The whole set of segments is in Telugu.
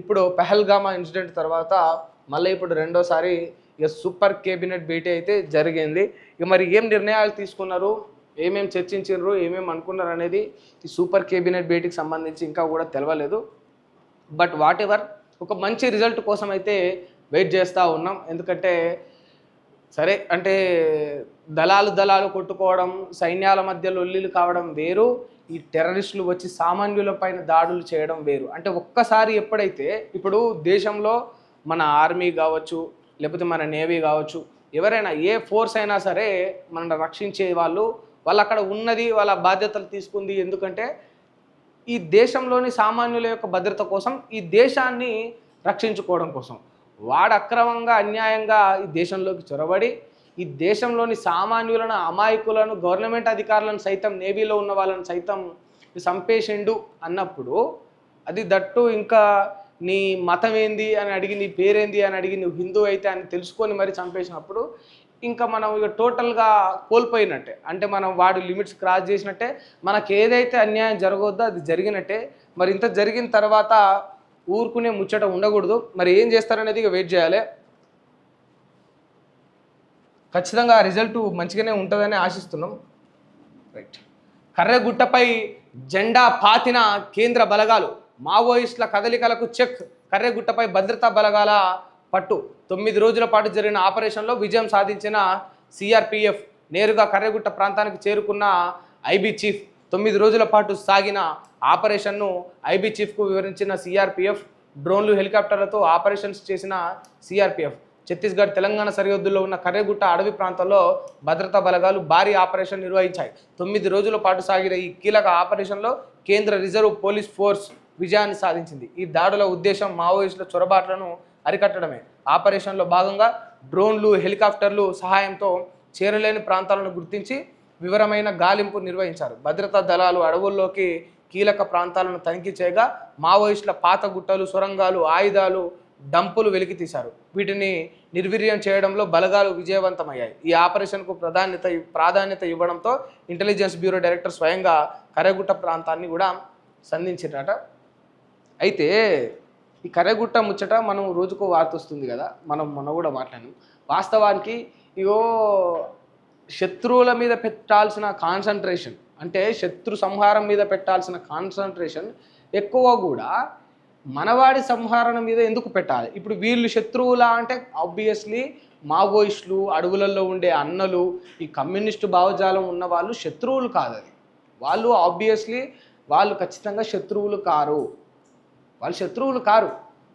ఇప్పుడు పెహల్గామా ఇన్సిడెంట్ తర్వాత మళ్ళీ ఇప్పుడు రెండోసారి ఇక సూపర్ కేబినెట్ భేటీ అయితే జరిగింది. ఇక మరి ఏం నిర్ణయాలు తీసుకున్నారు? ఏమేం చర్చించారు ఏమేం అనుకున్నారు అనేది ఈ సూపర్ కేబినెట్ భేటీకి సంబంధించి ఇంకా కూడా తెలవలేదు. బట్ వాట్ ఎవర్ ఒక మంచి రిజల్ట్ కోసం అయితే వెయిట్ చేస్తూ ఉన్నాం. ఎందుకంటే సరే అంటే దళాలు దళాలు కొట్టుకోవడం సైన్యాల మధ్య లొల్లిలు కావడం వేరు ఈ టెర్రరిస్టులు వచ్చి సామాన్యుల పైన దాడులు చేయడం వేరు. అంటే ఒక్కసారి ఎప్పుడైతే ఇప్పుడు దేశంలో మన ఆర్మీ కావచ్చు లేకపోతే మన నేవీ కావచ్చు ఎవరైనా ఏ ఫోర్స్ అయినా సరే మనల్ని రక్షించే వాళ్ళు వాళ్ళు అక్కడ ఉన్నది వాళ్ళ బాధ్యతలు తీసుకుంది ఎందుకంటే ఈ దేశంలోని సామాన్యుల యొక్క భద్రత కోసం ఈ దేశాన్ని రక్షించుకోవడం కోసం. వాడు అక్రమంగా అన్యాయంగా ఈ దేశంలోకి చొరబడి ఈ దేశంలోని సామాన్యులను అమాయకులను గవర్నమెంట్ అధికారులను సైతం నేవీలో ఉన్న వాళ్ళని సైతం చంపేసిండు అన్నప్పుడు అది దట్టు ఇంకా నీ మతం ఏంది అని అడిగి నీ పేరేంది అని అడిగి నువ్వు హిందూ అయితే అని తెలుసుకొని మరి చంపేసినప్పుడు ఇంకా మనం ఇక టోటల్గా కోల్పోయినట్టే. అంటే మనం వాడు లిమిట్స్ క్రాస్ చేసినట్టే. మనకు ఏదైతే అన్యాయం జరగవద్దో అది జరిగినట్టే. మరి ఇంత జరిగిన తర్వాత ఊరుకునే ముచ్చట ఉండకూడదు. మరి ఏం చేస్తారనేది ఇక వెయిట్ చేయాలి. ఖచ్చితంగా రిజల్ట్ మంచిగానే ఉంటుందని ఆశిస్తున్నాం. రైట్ కర్రెగుట్టపై జెండా పాతిన కేంద్ర బలగాలు. మావోయిస్టుల కదలికలకు చెక్. కర్రెగుట్టపై భద్రతా బలగాల పట్టు. తొమ్మిది రోజుల పాటు జరిగిన ఆపరేషన్లో విజయం సాధించిన సిఆర్పిఎఫ్ నేరుగా కర్రెగుట్ట ప్రాంతానికి చేరుకున్న ఐబీ చీఫ్. తొమ్మిది రోజుల పాటు సాగిన ఆపరేషన్ను ఐబీ చీఫ్కు వివరించిన సిఆర్పిఎఫ్ డ్రోన్లు హెలికాప్టర్లతో ఆపరేషన్స్ చేసిన సిఆర్పిఎఫ్ ఛత్తీస్గఢ్ తెలంగాణ సరిహద్దుల్లో ఉన్న కర్రెగుట్ట అడవి ప్రాంతంలో భద్రతా బలగాలు భారీ ఆపరేషన్ నిర్వహించాయి. తొమ్మిది రోజుల పాటు సాగిన ఈ కీలక ఆపరేషన్లో కేంద్ర రిజర్వ్ పోలీస్ ఫోర్స్ విజయాన్ని సాధించింది. ఈ దాడుల ఉద్దేశం మావోయిస్టుల చొరబాట్లను అరికట్టడమే. ఆపరేషన్లో భాగంగా డ్రోన్లు హెలికాప్టర్లు సహాయంతో చేరలేని ప్రాంతాలను గుర్తించి వివరమైన గాలింపు నిర్వహించారు. భద్రతా దళాలు అడవుల్లోకి కీలక ప్రాంతాలను తనిఖీ చేయగా మావోయిస్టుల పాత గుట్టలు సొరంగాలు ఆయుధాలు డంపులు వెలికి తీశారు. వీటిని నిర్వీర్యం చేయడంలో బలగాలు విజయవంతమయ్యాయి. ఈ ఆపరేషన్కు ప్రాధాన్యత ప్రాధాన్యత ఇవ్వడంతో ఇంటెలిజెన్స్ బ్యూరో డైరెక్టర్ స్వయంగా కరగుట్ట ప్రాంతాన్ని కూడా సంధించినట అయితే ఈ కరగుట్ట ముచ్చట మనం రోజుకు వార్తొస్తుంది కదా మనం మొన్న కూడా మాట్లాడాం వాస్తవానికి ఇగో శత్రువుల మీద పెట్టాల్సిన కాన్సన్ట్రేషన్ అంటే శత్రు సంహారం మీద పెట్టాల్సిన కాన్సన్ట్రేషన్ ఎక్కువ కూడా మనవాడి సంహరణ మీద ఎందుకు పెట్టాలి? ఇప్పుడు వీళ్ళు శత్రువులా అంటే ఆబ్వియస్లీ మావోయిస్టులు అడవులలో ఉండే అన్నలు ఈ కమ్యూనిస్టు భావజాలం ఉన్న వాళ్ళు శత్రువులు కాదు అది. వాళ్ళు ఆబ్వియస్లీ వాళ్ళు ఖచ్చితంగా శత్రువులు కారు. వాళ్ళు శత్రువులు కారు.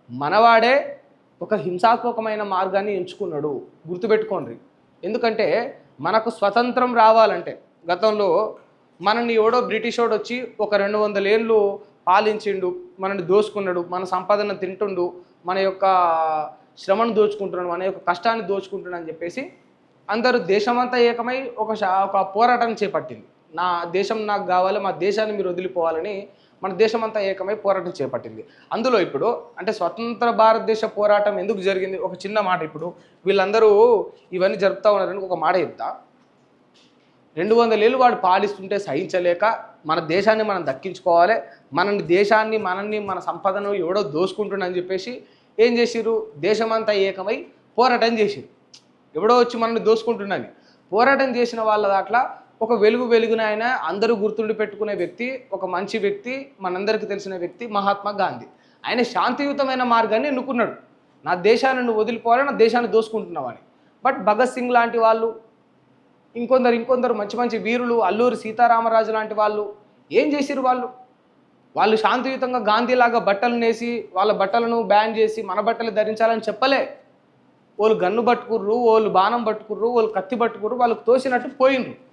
మనవాడే ఒక హింసాత్మకమైన మార్గాన్ని ఎంచుకున్నాడు. గుర్తుపెట్టుకోండి. ఎందుకంటే మనకు స్వతంత్రం రావాలంటే గతంలో మనల్ని ఎవడో బ్రిటిష్ వాడు వచ్చి ఒక రెండు వందల ఏళ్ళు పాలించిండు మనల్ని దోచుకున్నాడు మన సంపాదన తింటుండు మన యొక్క శ్రమను దోచుకుంటున్నాడు మన యొక్క కష్టాన్ని దోచుకుంటున్నాడు అని చెప్పేసి అందరూ దేశమంతా ఏకమై ఒక ఒక పోరాటాన్ని చేపట్టింది. నా దేశం నాకు కావాలి మా దేశాన్ని మీరు వదిలిపోవాలని మన దేశమంతా ఏకమై పోరాటం చేపట్టింది. అందులో ఇప్పుడు అంటే స్వతంత్ర భారతదేశ పోరాటం ఎందుకు జరిగింది? ఒక చిన్న మాట ఇప్పుడు. వీళ్ళందరూ ఇవన్నీ జరుపుతా ఉన్నారని ఒక మాట చెప్తా. రెండు వందల ఏళ్ళు వాడు పాలిస్తుంటే సహించలేక మన దేశాన్ని మనం దక్కించుకోవాలి మనని దేశాన్ని మనల్ని మన సంపదను ఎవడో దోసుకుంటుండని చెప్పేసి ఏం చేసిర్రు? దేశమంతా ఏకమై పోరాటం చేసిర్రు. ఎవడో వచ్చి మనల్ని దోసుకుంటున్నది పోరాటం చేసిన వాళ్ళ దాంట్లో ఒక వెలుగు వెలుగున ఆయన అందరూ గుర్తుండి పెట్టుకునే వ్యక్తి ఒక మంచి వ్యక్తి మనందరికీ తెలిసిన వ్యక్తి మహాత్మా గాంధీ. ఆయన శాంతియుతమైన మార్గాన్ని ఎన్నుకున్నాడు. నా దేశాన్ని నువ్వు వదిలిపోవాలి నా దేశాన్ని దోసుకుంటున్నావని బట్ భగత్ సింగ్ లాంటి వాళ్ళు ఇంకొందరు ఇంకొందరు మంచి మంచి వీరులు అల్లూరి సీతారామరాజు లాంటి వాళ్ళు ఏం చేసిరు వాళ్ళు? వాళ్ళు శాంతియుతంగా గాంధీలాగా బట్టలు నేసి వాళ్ళ బట్టలను బ్యాన్ చేసి మన బట్టలు ధరించాలని చెప్పలే. వాళ్ళు గన్ను పట్టుకుర్రు వాళ్ళు బాణం పట్టుకుర్రు వాళ్ళు కత్తి పట్టుకుర్రు వాళ్ళకి తోసినట్టు పోయిండ్రు.